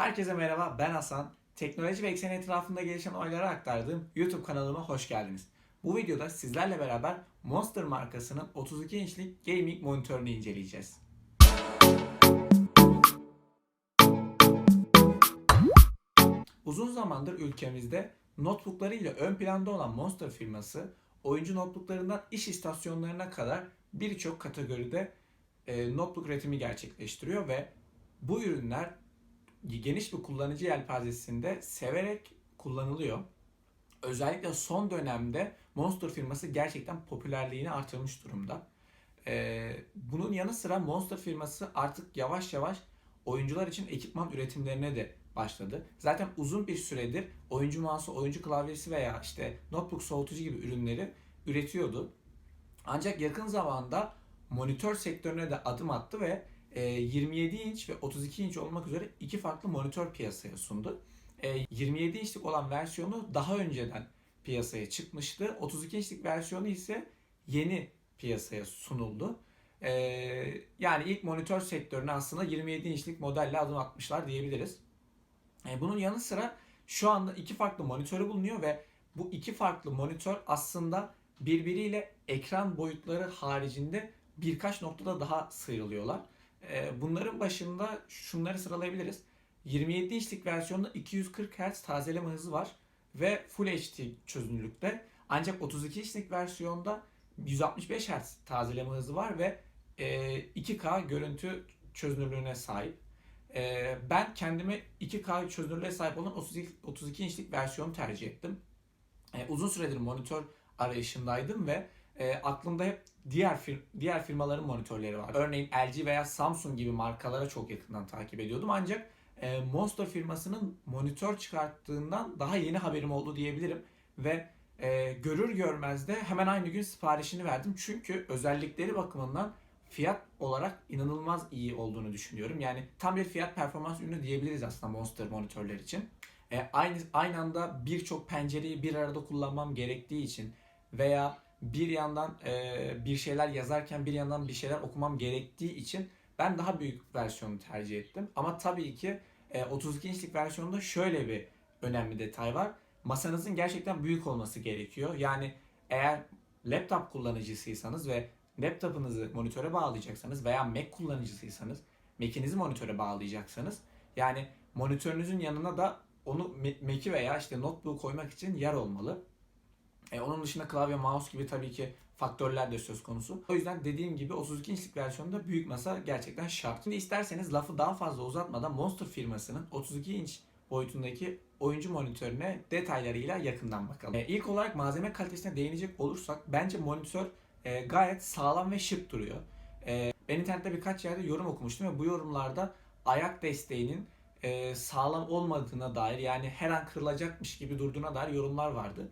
Herkese merhaba, ben Hasan. Teknoloji ve eksen etrafında gelişen olayları aktardığım YouTube kanalıma hoş geldiniz. Bu videoda sizlerle beraber Monster markasının 32 inçlik gaming monitörünü inceleyeceğiz. Uzun zamandır ülkemizde notebooklarıyla ön planda olan Monster firması, oyuncu notebooklarından iş istasyonlarına kadar birçok kategoride e, notebook üretimi gerçekleştiriyor ve bu ürünler geniş bir kullanıcı yelpazesinde severek kullanılıyor. Özellikle son dönemde Monster firması gerçekten popülerliğini artırmış durumda. Ee, bunun yanı sıra Monster firması artık yavaş yavaş oyuncular için ekipman üretimlerine de başladı. Zaten uzun bir süredir oyuncu mouse'u, oyuncu klavyesi veya işte notebook soğutucu gibi ürünleri üretiyordu. Ancak yakın zamanda monitör sektörüne de adım attı ve 27 inç ve 32 inç olmak üzere iki farklı monitör piyasaya sundu. E, 27 inçlik olan versiyonu daha önceden piyasaya çıkmıştı. 32 inçlik versiyonu ise yeni piyasaya sunuldu. E, yani ilk monitör sektörüne aslında 27 inçlik modelle adım atmışlar diyebiliriz. Bunun yanı sıra şu anda iki farklı monitörü bulunuyor ve bu iki farklı monitör aslında birbiriyle ekran boyutları haricinde birkaç noktada daha sıyrılıyorlar. Ee, Bunların başında şunları sıralayabiliriz. 27 inçlik versiyonda 240 Hz tazeleme hızı var ve Full HD çözünürlükte. Ancak 32 inçlik versiyonda 165 Hz tazeleme hızı var ve e, 2K görüntü çözünürlüğüne sahip. E, Ben kendime 2K çözünürlüğe sahip olan 32, 32 inçlik versiyonu tercih ettim. E, Uzun süredir monitör arayışındaydım ve e, aklımda hep diğer fir- diğer firmaların monitörleri var. Örneğin LG veya Samsung gibi markalara çok yakından takip ediyordum. Ancak e, Monster firmasının monitör çıkarttığından daha yeni haberim oldu diyebilirim ve e, görür görmez de hemen aynı gün siparişini verdim. Çünkü özellikleri bakımından fiyat olarak inanılmaz iyi olduğunu düşünüyorum. Yani tam bir fiyat performans ürünü diyebiliriz aslında Monster monitörler için. E, aynı aynı anda birçok pencereyi bir arada kullanmam gerektiği için veya bir yandan e, bir şeyler yazarken bir yandan bir şeyler okumam gerektiği için ben daha büyük versiyonu tercih ettim. Ama tabii ki e, 32 inçlik versiyonda şöyle bir önemli detay var. Masanızın gerçekten büyük olması gerekiyor. Yani eğer laptop kullanıcısıysanız ve laptopunuzu monitöre bağlayacaksanız veya Mac kullanıcısıysanız Mac'inizi monitöre bağlayacaksanız yani monitörünüzün yanına da onu Mac'i veya işte notebook'u koymak için yer olmalı. E, onun dışında klavye, mouse gibi tabii ki faktörler de söz konusu. O yüzden dediğim gibi 32 inçlik versiyonda büyük masa gerçekten şart. Şimdi isterseniz lafı daha fazla uzatmadan Monster firmasının 32 inç boyutundaki oyuncu monitörüne detaylarıyla yakından bakalım. E, ilk olarak malzeme kalitesine değinecek olursak bence monitör e, gayet sağlam ve şık duruyor. E, ben internette birkaç yerde yorum okumuştum ve bu yorumlarda ayak desteğinin e, sağlam olmadığına dair yani her an kırılacakmış gibi durduğuna dair yorumlar vardı.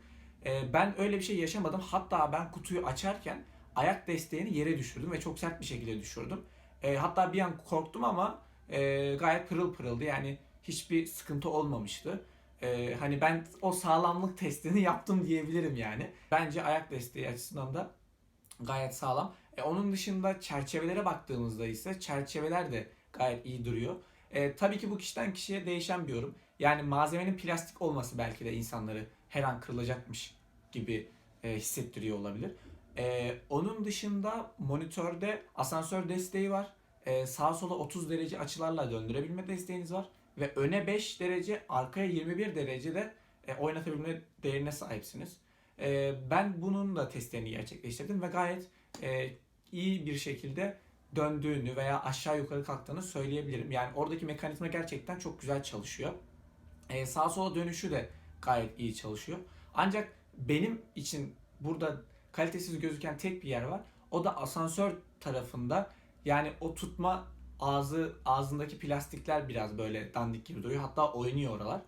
E, ben öyle bir şey yaşamadım. Hatta ben kutuyu açarken ayak desteğini yere düşürdüm ve çok sert bir şekilde düşürdüm. E, hatta bir an korktum ama e, gayet pırıl pırıldı. Yani hiçbir sıkıntı olmamıştı. E, hani ben o sağlamlık testini yaptım diyebilirim yani. Bence ayak desteği açısından da gayet sağlam. E, onun dışında çerçevelere baktığımızda ise çerçeveler de gayet iyi duruyor. E, tabii ki bu kişiden kişiye değişen bir yorum. Yani malzemenin plastik olması belki de insanları her an kırılacakmış gibi e, hissettiriyor olabilir. E, onun dışında monitörde asansör desteği var. E, sağa sola 30 derece açılarla döndürebilme desteğiniz var. Ve öne 5 derece, arkaya 21 derecede e, oynatabilme değerine sahipsiniz. E, ben bunun da testlerini gerçekleştirdim ve gayet e, iyi bir şekilde döndüğünü veya aşağı yukarı kalktığını söyleyebilirim. Yani oradaki mekanizma gerçekten çok güzel çalışıyor. E, sağa sola dönüşü de gayet iyi çalışıyor. Ancak benim için burada kalitesiz gözüken tek bir yer var. O da asansör tarafında. Yani o tutma ağzı ağzındaki plastikler biraz böyle dandik gibi duruyor. Hatta oynuyor oralar.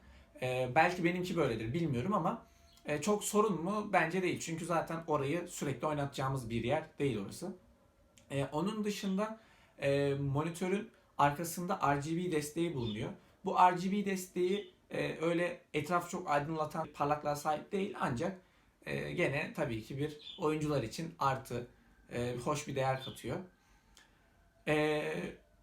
E, belki benimki böyledir bilmiyorum ama e, çok sorun mu? Bence değil. Çünkü zaten orayı sürekli oynatacağımız bir yer değil orası. E, onun dışında e, monitörün arkasında RGB desteği bulunuyor. Bu RGB desteği e, öyle etrafı çok aydınlatan parlaklığa sahip değil ancak e, gene tabii ki bir oyuncular için artı e, hoş bir değer katıyor. E,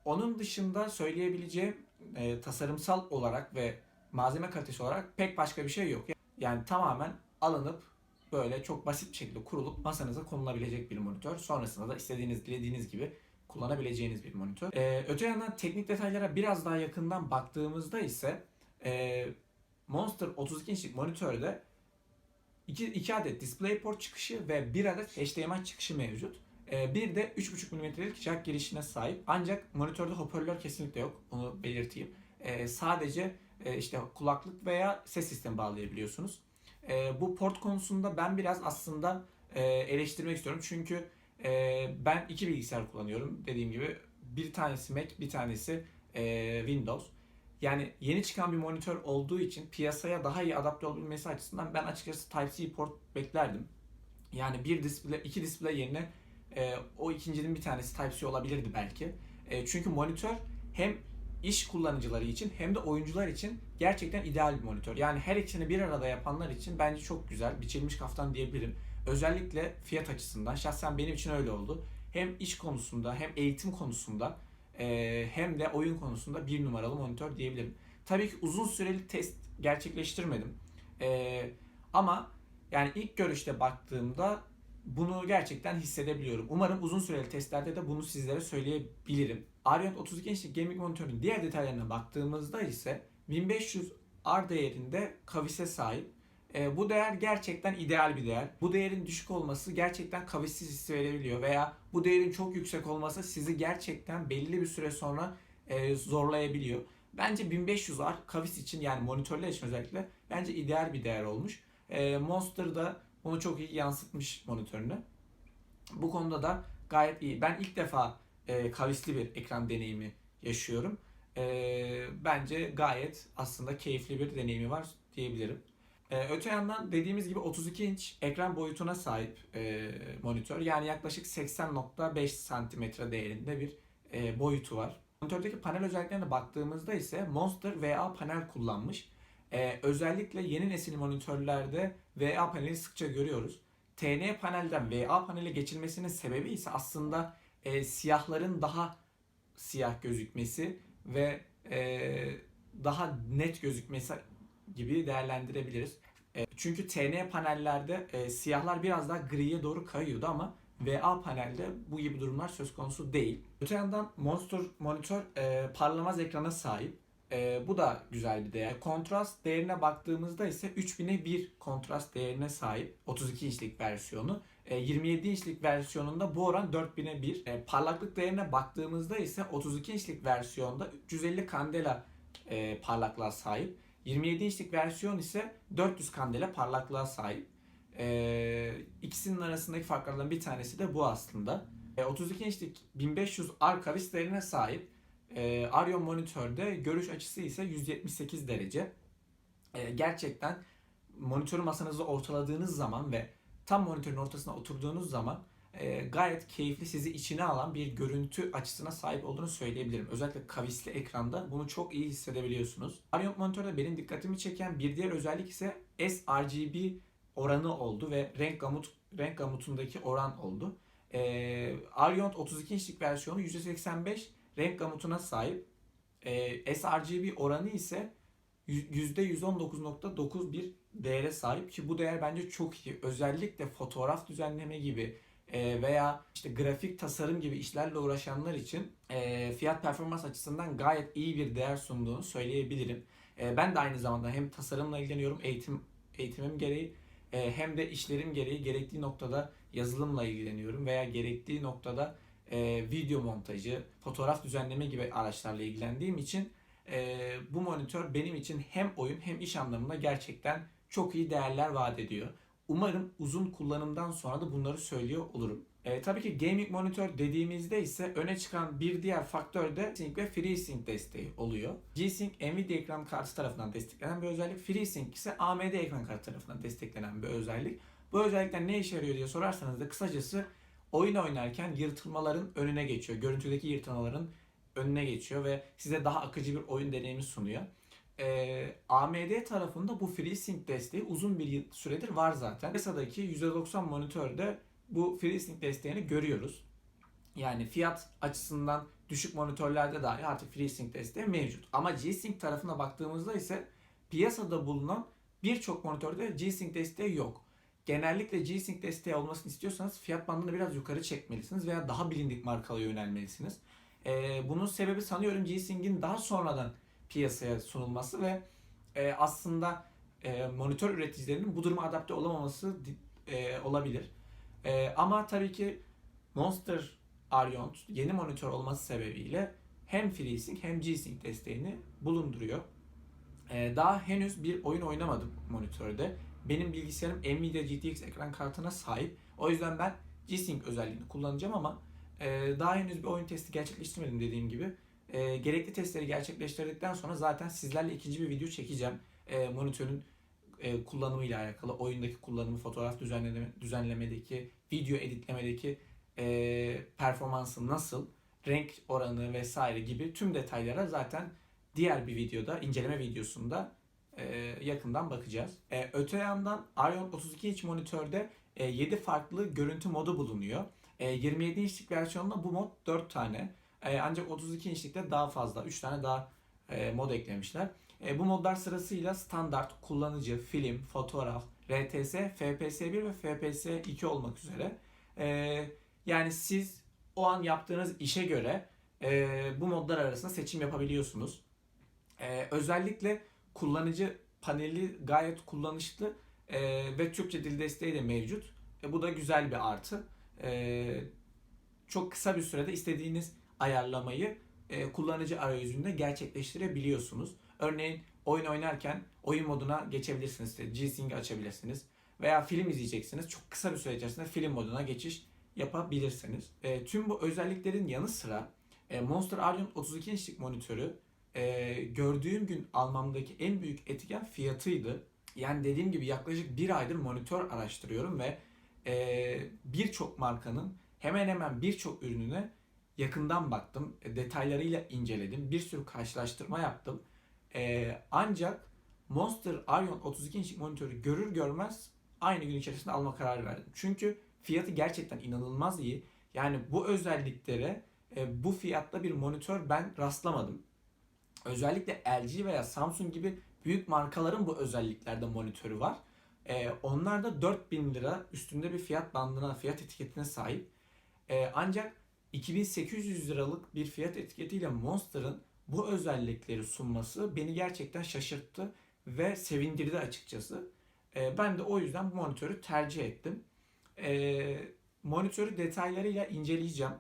onun dışında söyleyebileceğim e, tasarımsal olarak ve malzeme kalitesi olarak pek başka bir şey yok. Yani tamamen alınıp böyle çok basit bir şekilde kurulup masanıza konulabilecek bir monitör. Sonrasında da istediğiniz, dilediğiniz gibi kullanabileceğiniz bir monitör. Ee, öte yandan teknik detaylara biraz daha yakından baktığımızda ise e, Monster 32 inçlik monitörde 2, 2 adet DisplayPort çıkışı ve 1 adet HDMI çıkışı mevcut. Ee, bir de 3.5 mm'lik jack girişine sahip. Ancak monitörde hoparlör kesinlikle yok. Onu belirteyim. Ee, sadece e, işte kulaklık veya ses sistemi bağlayabiliyorsunuz. Ee, bu port konusunda ben biraz aslında e, eleştirmek istiyorum. Çünkü e, ben iki bilgisayar kullanıyorum. Dediğim gibi bir tanesi Mac, bir tanesi e, Windows. Yani yeni çıkan bir monitör olduğu için piyasaya daha iyi adapte olabilmesi açısından ben açıkçası Type-C port beklerdim. Yani bir display, iki display yerine e, o ikincinin bir tanesi Type-C olabilirdi belki. E, çünkü monitör hem iş kullanıcıları için hem de oyuncular için gerçekten ideal bir monitör. Yani her ikisini bir arada yapanlar için bence çok güzel. Biçilmiş kaftan diyebilirim. Özellikle fiyat açısından şahsen benim için öyle oldu. Hem iş konusunda hem eğitim konusunda hem de oyun konusunda bir numaralı monitör diyebilirim. Tabii ki uzun süreli test gerçekleştirmedim. Ama yani ilk görüşte baktığımda bunu gerçekten hissedebiliyorum. Umarım uzun süreli testlerde de bunu sizlere söyleyebilirim. Arion 32 inçlik gaming monitörün diğer detaylarına baktığımızda ise 1500 R değerinde kavise sahip. E, bu değer gerçekten ideal bir değer. Bu değerin düşük olması gerçekten kavissiz hissi verebiliyor veya bu değerin çok yüksek olması sizi gerçekten belli bir süre sonra e, zorlayabiliyor. Bence 1500 R kavis için yani monitörler için özellikle bence ideal bir değer olmuş. E, Monster da bunu çok iyi yansıtmış monitörünü. Bu konuda da gayet iyi. Ben ilk defa e, kavisli bir ekran deneyimi yaşıyorum. E, bence gayet aslında keyifli bir deneyimi var diyebilirim. E, öte yandan dediğimiz gibi 32 inç ekran boyutuna sahip e, monitör. Yani yaklaşık 80.5 santimetre değerinde bir e, boyutu var. Monitördeki panel özelliklerine baktığımızda ise Monster VA panel kullanmış. E, özellikle yeni nesil monitörlerde VA paneli sıkça görüyoruz. TN panelden VA panele geçilmesinin sebebi ise aslında e, siyahların daha siyah gözükmesi ve e, daha net gözükmesi gibi değerlendirebiliriz. E, çünkü TN panellerde e, siyahlar biraz daha griye doğru kayıyordu ama VA panelde bu gibi durumlar söz konusu değil. Öte yandan Monster monitör e, parlamaz ekrana sahip. E, bu da güzel bir değer. Kontrast değerine baktığımızda ise 3000'e 1 kontrast değerine sahip 32 inçlik versiyonu. E, 27 inçlik versiyonunda bu oran 4000'e 1. E, parlaklık değerine baktığımızda ise 32 inçlik versiyonda 350 kandela e, parlaklığa sahip. 27 inçlik versiyon ise 400 kandela parlaklığa sahip. E, ikisinin arasındaki farklardan bir tanesi de bu aslında. E, 32 inçlik 1500 R kavis değerine sahip. E, Arion monitörde görüş açısı ise 178 derece. E, gerçekten monitörü masanızda ortaladığınız zaman ve tam monitörün ortasına oturduğunuz zaman e, gayet keyifli sizi içine alan bir görüntü açısına sahip olduğunu söyleyebilirim. Özellikle kavisli ekranda bunu çok iyi hissedebiliyorsunuz. Arion monitörde benim dikkatimi çeken bir diğer özellik ise sRGB oranı oldu ve renk gamut renk gamutundaki oran oldu. E, Arion 32 inçlik versiyonu %85 renk gamutuna sahip. E, sRGB oranı ise %119.9 bir değere sahip ki bu değer bence çok iyi. Özellikle fotoğraf düzenleme gibi e, veya işte grafik tasarım gibi işlerle uğraşanlar için e, fiyat performans açısından gayet iyi bir değer sunduğunu söyleyebilirim. E, ben de aynı zamanda hem tasarımla ilgileniyorum eğitim eğitimim gereği hem de işlerim gereği gerektiği noktada yazılımla ilgileniyorum veya gerektiği noktada video montajı, fotoğraf düzenleme gibi araçlarla ilgilendiğim için bu monitör benim için hem oyun hem iş anlamında gerçekten çok iyi değerler vaat ediyor. Umarım uzun kullanımdan sonra da bunları söylüyor olurum. E, tabii ki gaming monitör dediğimizde ise öne çıkan bir diğer faktör de Sync ve FreeSync desteği oluyor. G-Sync Nvidia ekran kartı tarafından desteklenen bir özellik. FreeSync ise AMD ekran kartı tarafından desteklenen bir özellik. Bu özellikler ne işe yarıyor diye sorarsanız da kısacası oyun oynarken yırtılmaların önüne geçiyor. Görüntüdeki yırtılmaların önüne geçiyor ve size daha akıcı bir oyun deneyimi sunuyor e, AMD tarafında bu FreeSync desteği uzun bir süredir var zaten. Piyasadaki %90 monitörde bu FreeSync desteğini görüyoruz. Yani fiyat açısından düşük monitörlerde dahi artık FreeSync desteği mevcut. Ama G-Sync tarafına baktığımızda ise piyasada bulunan birçok monitörde G-Sync desteği yok. Genellikle G-Sync desteği olmasını istiyorsanız fiyat bandını biraz yukarı çekmelisiniz veya daha bilindik markalara yönelmelisiniz. Ee, bunun sebebi sanıyorum G-Sync'in daha sonradan piyasaya sunulması ve e, aslında e, monitör üreticilerinin bu duruma adapte olamaması e, olabilir. E, ama tabii ki Monster Arion yeni monitör olması sebebiyle hem FreeSync hem G-Sync desteğini bulunduruyor. E, daha henüz bir oyun oynamadım monitörde. Benim bilgisayarım Nvidia GTX ekran kartına sahip. O yüzden ben G-Sync özelliğini kullanacağım ama e, daha henüz bir oyun testi gerçekleştirmedim dediğim gibi. E, gerekli testleri gerçekleştirdikten sonra zaten sizlerle ikinci bir video çekeceğim. E, monitörün e, kullanımıyla alakalı, oyundaki kullanımı, fotoğraf düzenleme, düzenlemedeki, video editlemedeki e, performansı nasıl, renk oranı vesaire gibi tüm detaylara zaten diğer bir videoda, inceleme videosunda e, yakından bakacağız. E, öte yandan Arion 32 inç monitörde e, 7 farklı görüntü modu bulunuyor. E, 27 inçlik versiyonda bu mod 4 tane. E, ancak 32 inçlikte daha fazla, 3 tane daha e, mod eklemişler. E, bu modlar sırasıyla standart, kullanıcı, film, fotoğraf, RTS, FPS1 ve FPS2 olmak üzere. E, yani siz o an yaptığınız işe göre e, bu modlar arasında seçim yapabiliyorsunuz. E, özellikle kullanıcı paneli gayet kullanışlı e, ve Türkçe dil desteği de mevcut. E, bu da güzel bir artı. E, çok kısa bir sürede istediğiniz ayarlamayı e, kullanıcı arayüzünde gerçekleştirebiliyorsunuz. Örneğin oyun oynarken oyun moduna geçebilirsiniz. İşte G-Sync açabilirsiniz. Veya film izleyeceksiniz. Çok kısa bir süre içerisinde film moduna geçiş yapabilirsiniz. E, tüm bu özelliklerin yanı sıra e, Monster Arion 32 inçlik monitörü e, gördüğüm gün almamdaki en büyük etken fiyatıydı. Yani dediğim gibi yaklaşık bir aydır monitör araştırıyorum ve e, birçok markanın hemen hemen birçok ürününe yakından baktım. E, detaylarıyla inceledim. Bir sürü karşılaştırma yaptım. E, ancak Monster Arion 32 inçlik monitörü görür görmez aynı gün içerisinde alma kararı verdim. Çünkü fiyatı gerçekten inanılmaz iyi. Yani bu özelliklere e, bu fiyatta bir monitör ben rastlamadım. Özellikle LG veya Samsung gibi büyük markaların bu özelliklerde monitörü var. E, onlar da 4000 lira üstünde bir fiyat bandına, fiyat etiketine sahip. E, ancak 2800 liralık bir fiyat etiketiyle Monster'ın bu özellikleri sunması beni gerçekten şaşırttı ve sevindirdi açıkçası. E, ben de o yüzden bu monitörü tercih ettim. E, monitörü detaylarıyla inceleyeceğim.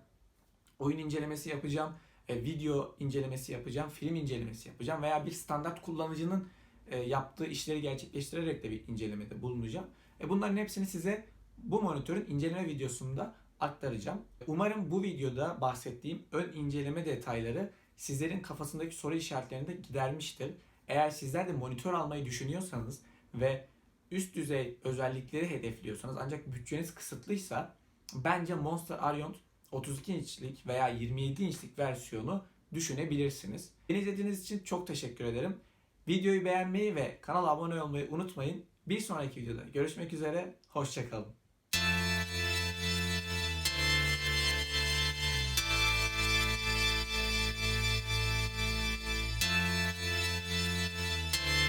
Oyun incelemesi yapacağım, e, video incelemesi yapacağım, film incelemesi yapacağım veya bir standart kullanıcının e, yaptığı işleri gerçekleştirerek de bir incelemede bulunacağım. E, bunların hepsini size bu monitörün inceleme videosunda aktaracağım. Umarım bu videoda bahsettiğim ön inceleme detayları sizlerin kafasındaki soru işaretlerini de gidermiştir. Eğer sizler de monitör almayı düşünüyorsanız ve üst düzey özellikleri hedefliyorsanız ancak bütçeniz kısıtlıysa bence Monster Arion 32 inçlik veya 27 inçlik versiyonu düşünebilirsiniz. Beni izlediğiniz için çok teşekkür ederim. Videoyu beğenmeyi ve kanala abone olmayı unutmayın. Bir sonraki videoda görüşmek üzere, hoşçakalın.